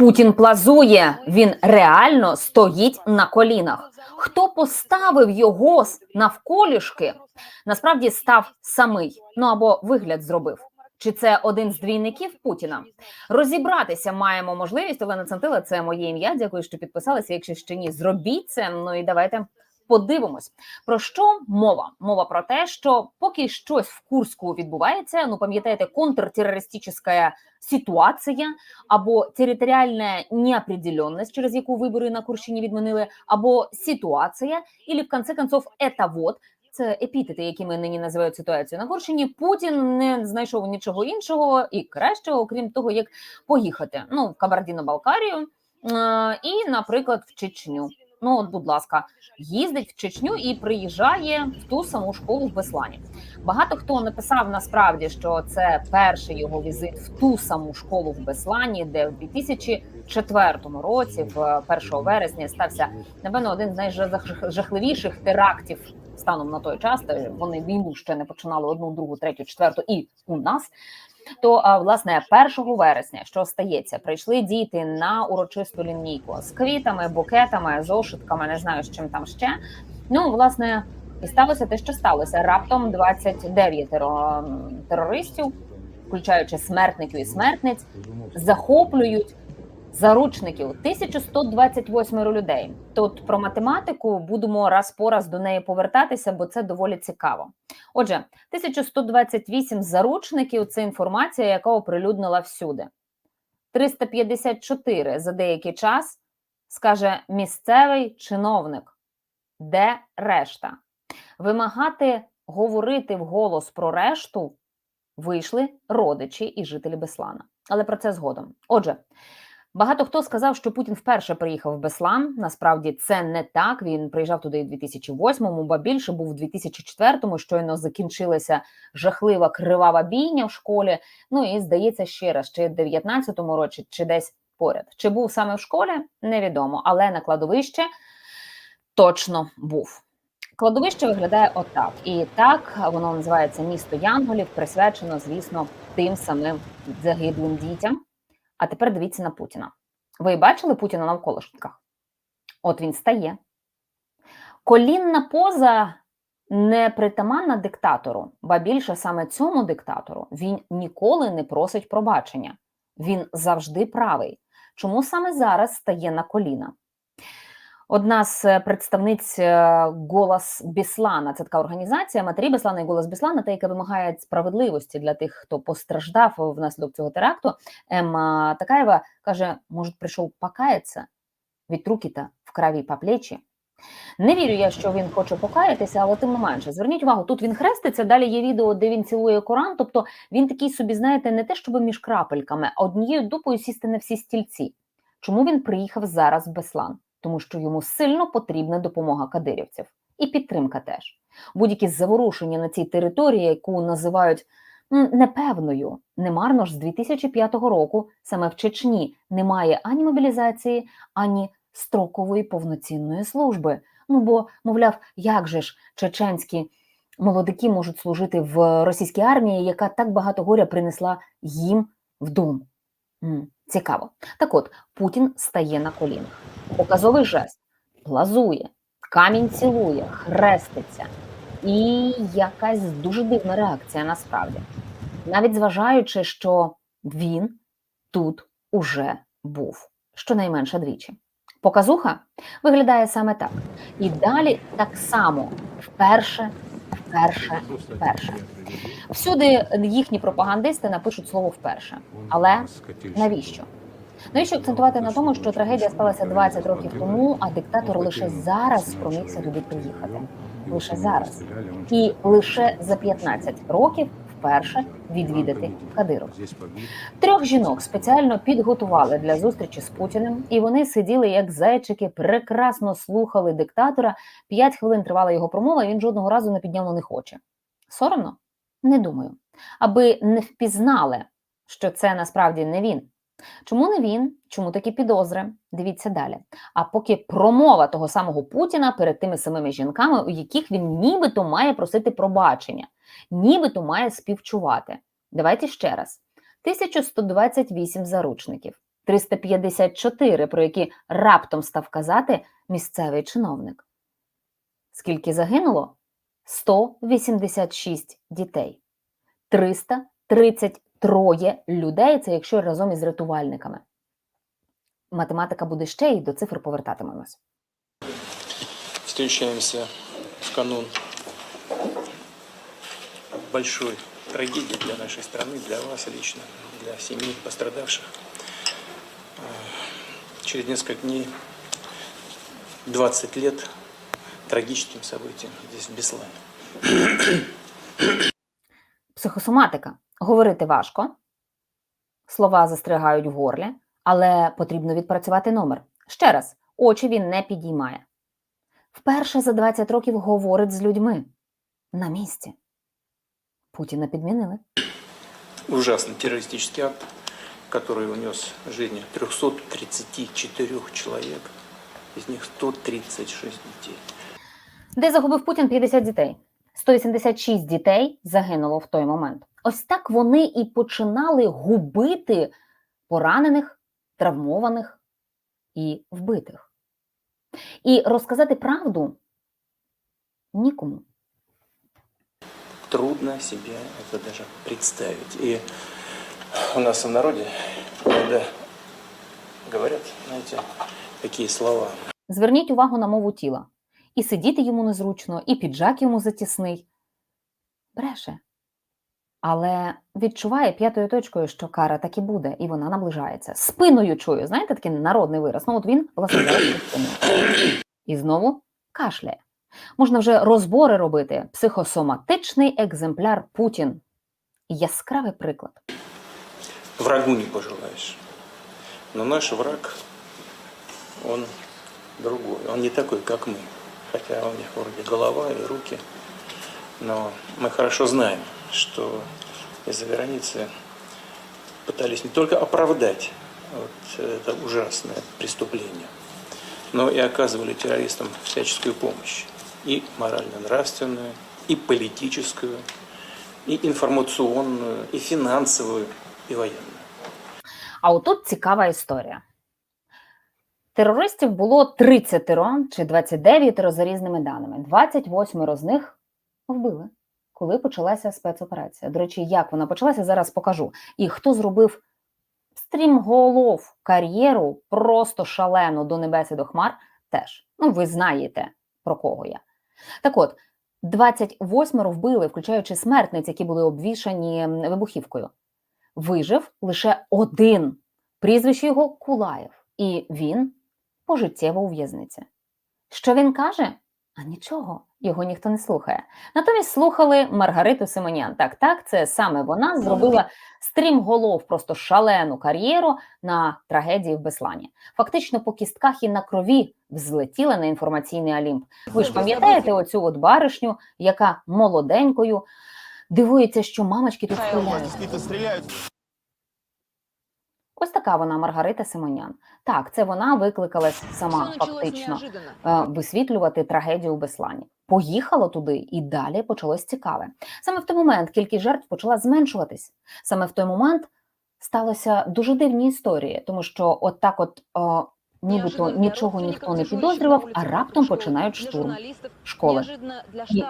Путін плазує, він реально стоїть на колінах. Хто поставив його навколішки, насправді став самий, ну або вигляд зробив. Чи це один з двійників Путіна? Розібратися маємо можливість. Олена Цантила, це моє ім'я. Дякую, що підписалися. Якщо ще ні, зробіть це. Ну і давайте подивимось. Про що мова? Мова про те, що поки щось в Курську відбувається, ну пам'ятаєте, контртерористична ситуація або територіальна неопределенность, через яку вибори на Курщині відмінили, або ситуація, і в конце концов, это вот. Це епітети, якими нині називають ситуацію на Курщині. Путін не знайшов нічого іншого і кращого, окрім того, як поїхати. Ну, в Кабардіно-Балкарію і, наприклад, в Чечню. Ну, от, будь ласка, їздить в Чечню і приїжджає в ту саму школу в Беслані. Багато хто написав насправді, що це перший його візит в ту саму школу в Беслані, де в 2004 році, в 1 вересня, стався напевно один з найжахливіших терактів станом на той час. Вони війну ще не починали одну, другу, третю, четверту і у нас. То власне 1 вересня, що стається, прийшли діти на урочисту лінійку з квітами, букетами, зошитками, не знаю з чим там ще. Ну, власне, і сталося те, що сталося. Раптом 29 терористів, включаючи смертників і смертниць, захоплюють заручників 1128 людей. Тут про математику будемо раз по раз до неї повертатися, бо це доволі цікаво. Отже, 1128 заручників це інформація, яка оприлюднила всюди. 354 за деякий час скаже місцевий чиновник. Де решта? Вимагати говорити вголос про решту вийшли родичі і жителі Беслана. Але про це згодом. Отже, багато хто сказав, що Путін вперше приїхав в Беслан. Насправді це не так. Він приїжджав туди у 2008-му, ба більше був у 2004-му. Щойно закінчилася жахлива кривава бійня в школі. Ну і здається, ще раз, чи в 19-му році, чи десь поряд. Чи був саме в школі, невідомо, але на кладовище точно був. Кладовище виглядає отак. І так воно називається місто Янголів, присвячено, звісно, тим самим загиблим дітям. А тепер дивіться на Путіна. Ви бачили Путіна на навколишках? От він стає. Колінна поза не притаманна диктатору, ба більше саме цьому диктатору він ніколи не просить пробачення. Він завжди правий. Чому саме зараз стає на коліна? Одна з е, представниць е, Голос Біслана, це така організація матері Біслана і Голос Біслана, та яка вимагає справедливості для тих, хто постраждав внаслідок цього теракту. Емма Такаєва каже: може, прийшов покаятися від руки-то в крові по плечі. Не вірю я, що він хоче покаятися, але тим не менше, зверніть увагу, тут він хреститься. Далі є відео, де він цілує Коран. Тобто він такий собі, знаєте, не те, щоб між крапельками, а однією дупою сісти на всі стільці. Чому він приїхав зараз в Беслан? Тому що йому сильно потрібна допомога кадирівців і підтримка теж. Будь-які заворушення на цій території, яку називають непевною, немарно ж з 2005 року саме в Чечні немає ані мобілізації, ані строкової повноцінної служби. Ну бо, мовляв, як же ж чеченські молодики можуть служити в російській армії, яка так багато горя принесла їм в дом? Цікаво. Так от, Путін стає на колінах. Показовий жест, плазує, камінь цілує, хреститься. І якась дуже дивна реакція насправді. Навіть зважаючи, що він тут уже був, щонайменше двічі. Показуха виглядає саме так. І далі так само вперше, вперше, вперше. Всюди їхні пропагандисти напишуть слово вперше. Але навіщо? Навіщо акцентувати на тому, що трагедія сталася 20 років тому, а диктатор лише зараз спромігся туди приїхати. Лише зараз. І лише за 15 років вперше відвідати Кадиров. Трьох жінок спеціально підготували для зустрічі з Путіним, і вони сиділи як зайчики, прекрасно слухали диктатора. П'ять хвилин тривала його промова, і він жодного разу не підняв на них очі. Соромно? Не думаю. Аби не впізнали, що це насправді не він. Чому не він? Чому такі підозри? Дивіться далі. А поки промова того самого Путіна перед тими самими жінками, у яких він нібито має просити пробачення, нібито має співчувати. Давайте ще раз: 1128 заручників. 354, про які раптом став казати місцевий чиновник. Скільки загинуло? 186 дітей. 333 людей, це якщо разом із рятувальниками. Математика буде ще і до цифр повертатимемось. Встречаемся в канун большой трагедии для нашей страны, для вас лично, для семей пострадавших. Э, Через несколько дней, 20 лет трагическим событиям здесь, в Беслане. Психосоматика. Говорити важко, слова застрягають в горлі, але потрібно відпрацювати номер. Ще раз, очі він не підіймає. Вперше за 20 років говорить з людьми на місці. Путіна підмінили. Ужасный террористический акт, который унес жизни 334 человек, из них 136 детей. Де загубив Путін 50 дітей? 186 дітей загинуло в той момент. Ось так вони і починали губити поранених, травмованих і вбитих. І розказати правду нікому. Трудно себе это даже представить. И у нас в народе иногда говорят, знаете, такие слова. Зверніть увагу на мову тіла. І сидіти йому незручно, і піджак йому затісний. Бреше. Але відчуває п'ятою точкою, що кара так і буде, і вона наближається. Спиною чую, знаєте, такий народний вираз. Ну, от він, власне. І знову кашляє. Можна вже розбори робити. Психосоматичний екземпляр Путін. Яскравий приклад. Врагу не пожелаешь. Но наш враг, он другой. Он не такой, как мы. Хотя у них вроде голова и руки. Но мы хорошо знаем, что из-за границы пытались не только оправдать вот это ужасное преступление, но и оказывали террористам всяческую помощь. И морально-нравственную, и политическую, и информационную, и финансовую, и военную. А отут цікава історія. Терористів було 30 чи 29 за різними даними. 28 з них вбили, коли почалася спецоперація. До речі, як вона почалася, зараз покажу. І хто зробив стрімголов кар'єру просто шалену до небес і до хмар, теж. Ну, ви знаєте, про кого я. Так от, 28 вбили, включаючи смертниць, які були обвішані вибухівкою. Вижив лише один. Прізвище його Кулаєв. І він пожиттєво у в'язниці. Що він каже? А нічого, його ніхто не слухає. Натомість слухали Маргариту Симонян. Так, так, це саме вона зробила стрімголов, просто шалену кар'єру на трагедії в Беслані. Фактично по кістках і на крові взлетіла на інформаційний Олімп. Ви ж пам'ятаєте оцю от баришню, яка молоденькою дивується, що мамочки тут стріляють. Ось така вона Маргарита Симонян. Так, це вона викликалась сама фактично е, висвітлювати трагедію в Беслані. Поїхала туди, і далі почалось цікаве. Саме в той момент кількість жертв почала зменшуватись. Саме в той момент сталося дуже дивні історії, тому що от так, от е, нібито нічого ніхто не підозрював, а раптом починають штурм школи. І-.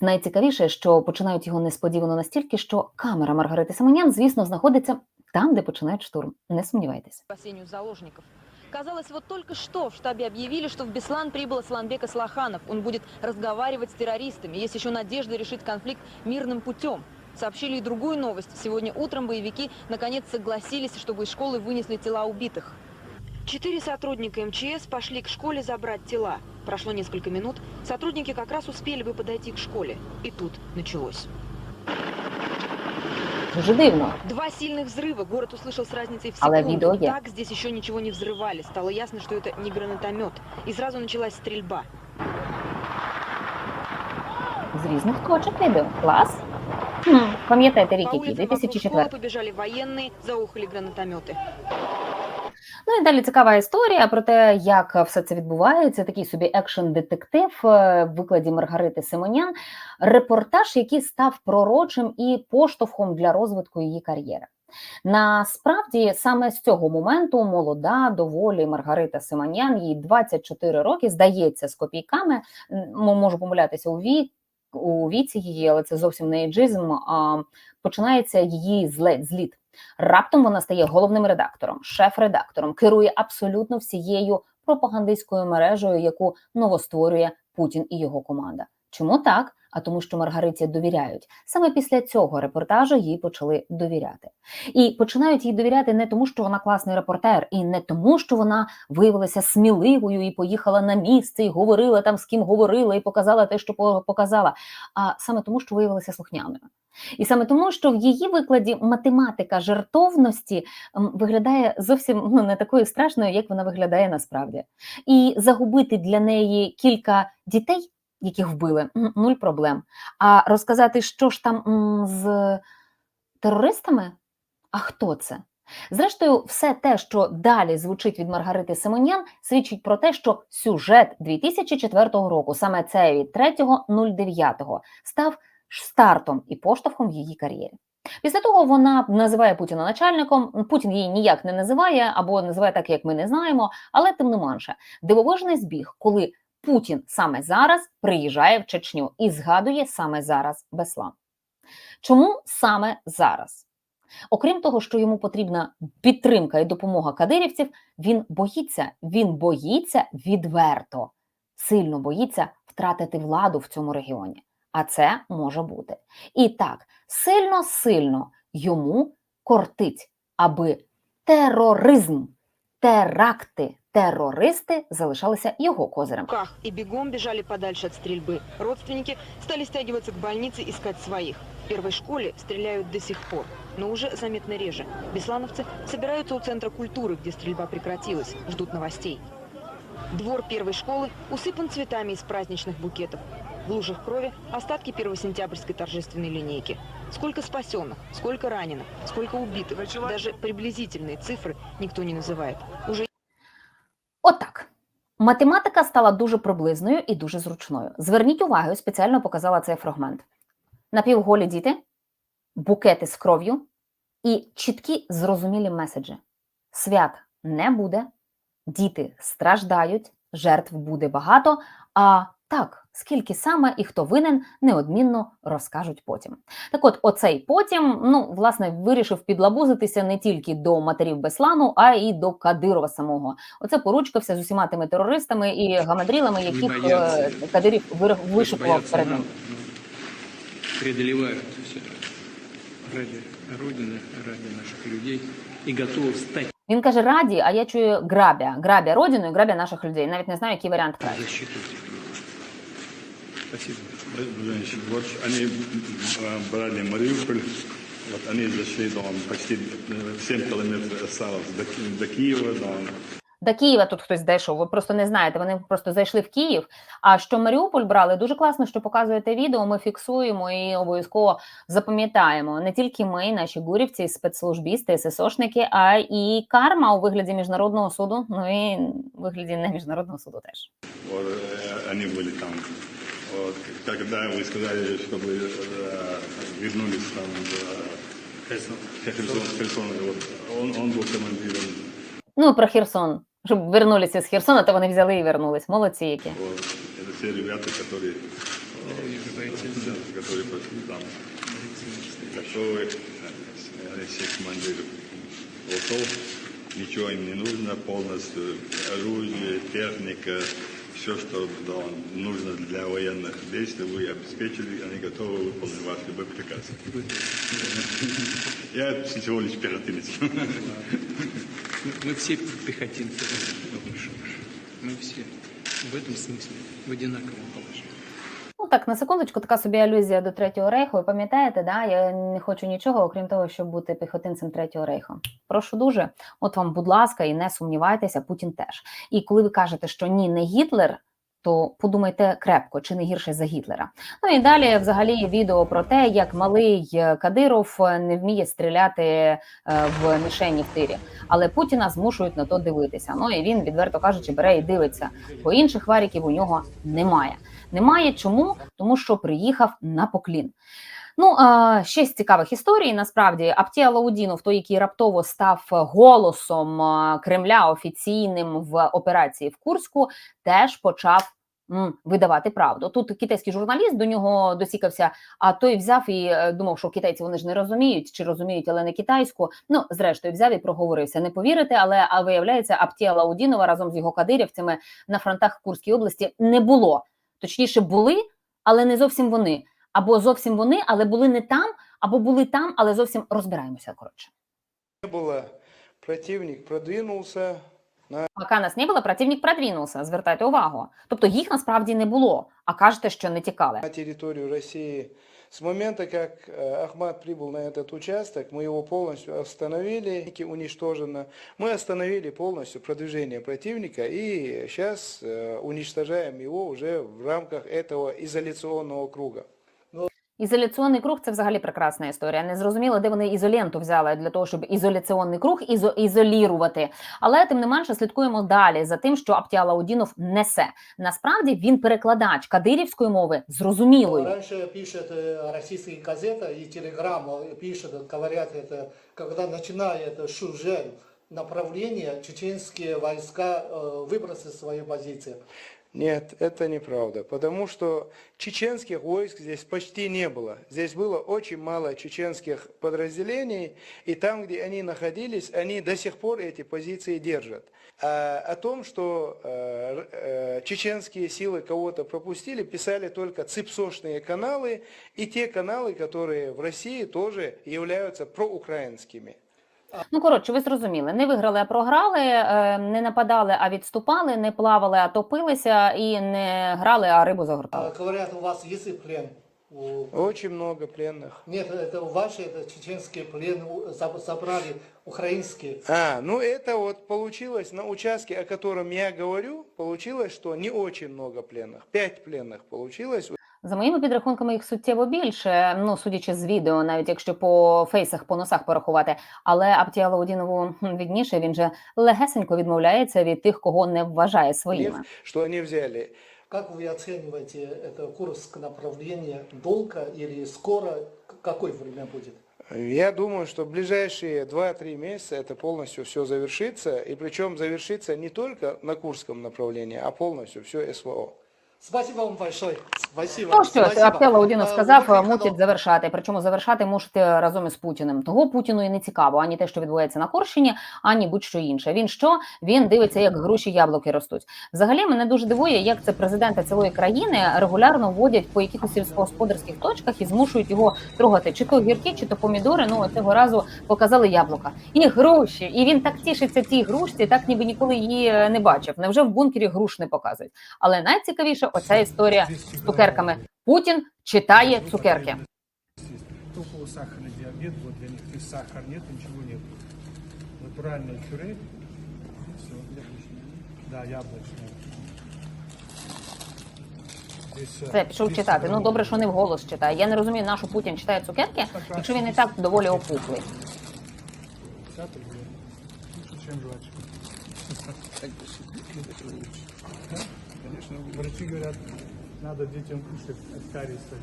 Найцікавіше, що починають його несподівано настільки, що камера Маргарити Симонян, звісно, знаходиться там, де починають штурм. Не сумнівайтеся. спасению заложников. Казалось, вот только что в штабе объявили, что в Беслан прибыл Асланбек Аслаханов. Он будет разговаривать с террористами. Есть еще надежда решить конфликт мирным путем. Сообщили и другую новость. Сегодня утром боевики наконец согласились, чтобы из школы вынесли тела убитых. Четыре сотрудника МЧС пошли к школе забрать тела. Прошло несколько минут. Сотрудники как раз успели бы подойти к школе. И тут началось. Дуже дивно. Два сильных взрыва. Город услышал с разницей в Але секунду. видео є. Так здесь еще ничего не взрывали. Стало ясно, что это не гранатомет. И сразу началась стрельба. З різних точок відео. Клас. Хм, пам'ятаєте рік По який? улицам вокруг 2004. школы побежали военные, заухали гранатометы. Ну і далі цікава історія про те, як все це відбувається. Такий собі екшн-детектив е, в викладі Маргарити Симонян. Репортаж, який став пророчим і поштовхом для розвитку її кар'єри. Насправді, саме з цього моменту молода, доволі Маргарита Симонян, їй 24 роки, здається, з копійками. можу помилятися у вік. У віці її, але це зовсім не еджизм. А починається її злет, зліт. Раптом вона стає головним редактором, шеф-редактором, керує абсолютно всією пропагандистською мережею, яку новостворює Путін і його команда. Чому так? А тому, що Маргариті довіряють. Саме після цього репортажу їй почали довіряти. І починають їй довіряти не тому, що вона класний репортер, і не тому, що вона виявилася сміливою і поїхала на місце, і говорила там з ким говорила, і показала те, що показала, а саме тому, що виявилася слухняною. І саме тому, що в її викладі математика жертовності виглядає зовсім ну, не такою страшною, як вона виглядає насправді. І загубити для неї кілька дітей, яких вбили, нуль проблем. А розказати, що ж там з терористами? А хто це? Зрештою, все те, що далі звучить від Маргарити Симонян, свідчить про те, що сюжет 2004 року, саме цей від 3.09, став стартом і поштовхом в її кар'єрі. Після того вона називає Путіна начальником. Путін її ніяк не називає або називає так, як ми не знаємо. Але тим не менше, дивовижний збіг, коли Путін саме зараз приїжджає в Чечню і згадує саме зараз Беслан. Чому саме зараз? Окрім того, що йому потрібна підтримка і допомога кадирівців, він боїться, він боїться відверто, сильно боїться втратити владу в цьому регіоні. А це може бути. І так, сильно-сильно йому кортить, аби тероризм, теракти, терористи залишалися його козирем. руках и бегом бежали подальше от стрельбы. Родственники стали стягиваться к больнице, искать своих. В первой школе стреляют до сих пор, но уже заметно реже. Беслановцы собираются у Центра культуры, где стрельба прекратилась, ждут новостей. Двор первой школы усыпан цветами из праздничных букетов. В лужах крови остатки первосентябрьской торжественной линейки. Сколько спасенных, сколько раненых, сколько убитых. Даже приблизительные цифры никто не называет. Уже Отак. Математика стала дуже приблизною і дуже зручною. Зверніть увагу, спеціально показала цей фрагмент. Напівголі діти, букети з кров'ю і чіткі зрозумілі меседжі. Свят не буде, діти страждають, жертв буде багато. А так, скільки саме і хто винен, неодмінно розкажуть потім. Так от, оцей потім, ну, власне, вирішив підлабузитися не тільки до матерів Беслану, а й до Кадирова самого. Оце поручкався з усіма тими терористами і гамадрілами, яких е, Кадирів вишикував перед ним. преодолевают все ради Родины, ради наших людей и готовы встать Він каже: раді, а я чую грабя, грабя родину і грабя наших людей. Навіть не знаю, який варіант краще. защиту они э, брали Мариуполь, вот они зашли там почти э, 7 километров осталось до, Ки- до Киева, там, До Києва тут хтось дійшов. Ви просто не знаєте. Вони просто зайшли в Київ. А що Маріуполь брали, дуже класно, що показуєте відео. Ми фіксуємо і обов'язково запам'ятаємо. Не тільки ми, наші гурівці, спецслужбісти, ССОшники, а і карма у вигляді міжнародного суду. Ну і в вигляді не міжнародного суду теж. вот, э, они были там. Вот, когда вы сказали, чтобы э, вернулись там в Херсон, Херсон, Херсон, вот, он, он был командиром Ну про Херсон. Щоб вернулися з Херсона, то вони взяли і вернулись. Молодці які. Вот, это все ребята, которые, да, которые пошли там, готовы, э, они все командиры готов, ничего им не нужно, полностью оружие, техника, все, что нужно для военных действий, вы обеспечили, они готовы выполнить ваш любой приказ. Я всего лишь пехотинец. Мы, все пехотинцы. Мы все в этом смысле в одинаковом положении. Так, на секундочку, така собі алюзія до Третього рейху. Ви пам'ятаєте, да? я не хочу нічого, окрім того, щоб бути піхотинцем Третього рейху. Прошу дуже, от вам, будь ласка, і не сумнівайтеся, Путін теж. І коли ви кажете, що ні, не Гітлер. То подумайте крепко, чи не гірше за Гітлера. Ну і далі, взагалі, відео про те, як малий е, Кадиров е, не вміє стріляти е, в мішені в тирі, але Путіна змушують на то дивитися. Ну і він, відверто кажучи, бере і дивиться, бо інших варіків у нього немає. Немає чому, тому що приїхав на поклін. Ну, ще з цікавих історій. Насправді, Аптія Лаудінов, той, який раптово став голосом Кремля офіційним в операції в Курську, теж почав видавати правду. Тут китайський журналіст до нього досікався, а той взяв і е, думав, що китайці вони ж не розуміють, чи розуміють, але не китайську. Ну, зрештою, взяв і проговорився. Не повірите, але а виявляється, Аптія Лаудінова разом з його кадирівцями на фронтах в Курській області не було. Точніше, були, але не зовсім вони. Або зовсім вони, але були не там, або були там, але зовсім розбираємося. Коротше, Не було. Противник продвинувся. На... Пока нас не було, противник продвинувся. Звертайте увагу. Тобто їх насправді не було, а кажете, що не тікали. на територію России. С момента, как э, Ахмат прибыл на этот участок, мы его полностью остановили, уничтожено. Мы остановили полностью продвижение противника и сейчас э, уничтожаем его уже в рамках этого изоляционного круга. Ізоляційний круг це взагалі прекрасна історія. Не зрозуміло, де вони ізоленту взяли для того, щоб ізоляційний круг ізо ізолірувати. Але тим не менше слідкуємо далі за тим, що Аптія Лаудінов несе. Насправді він перекладач кадирівської мови зрозумілою. Раньше пишет э, российская газета и телеграмм э, пишет, говорят, это, когда начинает Шужен направление, чеченские войска э, выбросят свои позиции. Нет, это неправда, потому что чеченских войск здесь почти не было. Здесь было очень мало чеченских подразделений, и там, где они находились, они до сих пор эти позиции держат. А о том, что э, э, чеченские силы кого-то пропустили, писали только ципсошные каналы и те каналы, которые в России тоже являются проукраинскими. Ну коротше, ви зрозуміли, не виграли, а програли, е, не нападали, а відступали, не плавали, а топилися, і не грали, а рибу А, загортали. говорят, у вас язык плен. У- Очень много пленных. Нет, это ваши, это чеченские плены у- заб- забрали украинские. А, ну это вот получилось на участке, о котором я говорю, получилось, что не очень много пленных. Пять пленных получилось. За моїми підрахунками, їх суттєво більше. Ну судячи з відео, навіть якщо по фейсах, по носах порахувати. Але Аптія Лаудінову хм, відніше він же легесенько відмовляється від тих, кого не вважає своїми. что они взяли. Как вы оцениваете это Курск направление? Долго или скоро? К- Какое время будет? Я думаю, что в ближайшие 2-3 месяца это полностью все завершится. И причем завершится не только на Курском направлении, а полностью все СВО. Спасибо вам большое. Спасибо. Ну що ж, Лаудінов А, сказав, мусить завершати. Причому завершати мусите разом із Путіним. Того Путіну і не цікаво ані те, що відбувається на Корщині, ані будь-що інше. Він що? Він дивиться, як груші яблуки ростуть. Взагалі мене дуже дивує, як це президенти цілої країни регулярно вводять по якихось сільськогосподарських точках і змушують його трогати чи то огірки, чи то помідори. Ну цього разу показали яблука і груші. І він так тішиться цій грушці, так ніби ніколи її е, не бачив. Невже в бункері груш не показують? Але найцікавіше оця історія з цукерками. Путін читає цукерки. Только сахарный диабет, вот для них сахар нет, ничего нет. Натуральное пюре. Все, Да, яблочное. Э, пішов читати. Ну добре, що не вголос читає. Я не розумію, на що Путін читає цукерки, якщо він і так доволі опухлий. 50. Лучше, чем жвачка. Да, Конечно, врачи говорят, надо детям кушать от кариеса.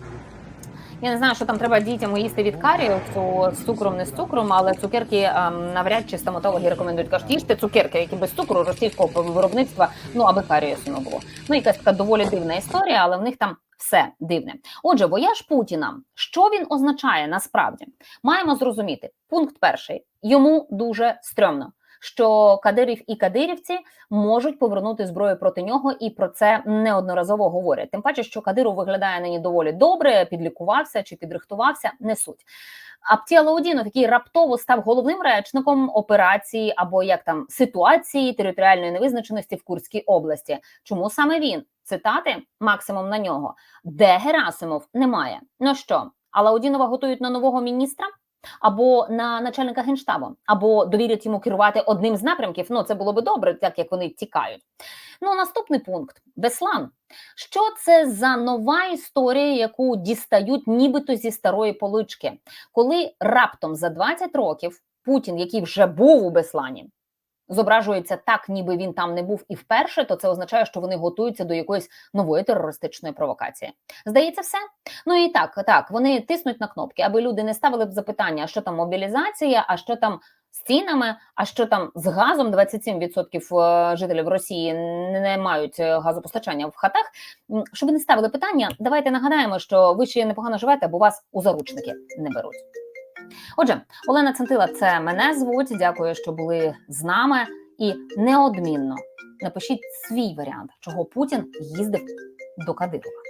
Я не знаю, що там треба дітям їсти від каріусу з цукром, не з цукром, але цукерки ем, навряд чи стоматологи рекомендують. Кажуть, їжте цукерки, які без цукру російського виробництва, ну аби каріусу не було. Ну якась така доволі дивна історія, але в них там все дивне. Отже, вояж Путіна, що він означає насправді? Маємо зрозуміти. Пункт перший йому дуже стрьомно. Що Кадирів і Кадирівці можуть повернути зброю проти нього, і про це неодноразово говорять. Тим паче, що Кадиров виглядає нині доволі добре, підлікувався чи підрихтувався, не суть. Аптія Лаудінов, який раптово став головним речником операції або як там ситуації територіальної невизначеності в Курській області. Чому саме він? Цитати максимум на нього. Де Герасимов немає. Ну що, а Лаудінова готують на нового міністра? Або на начальника генштабу, або довірять йому керувати одним з напрямків. Ну це було би добре, так як вони тікають. Ну наступний пункт Беслан. Що це за нова історія, яку дістають нібито зі старої полички, коли раптом за 20 років Путін, який вже був у Беслані, зображується так, ніби він там не був і вперше, то це означає, що вони готуються до якоїсь нової терористичної провокації. Здається, все. Ну і так, так, вони тиснуть на кнопки, аби люди не ставили б запитання, що там мобілізація, а що там з цінами, а що там з газом. 27% е, жителів Росії не мають е, газопостачання в хатах. Щоб не ставили питання, давайте нагадаємо, що ви ще непогано живете, бо вас у заручники не беруть. Отже, Олена Центила, це мене звуть. Дякую, що були з нами. І неодмінно напишіть свій варіант, чого Путін їздив до Кадирова.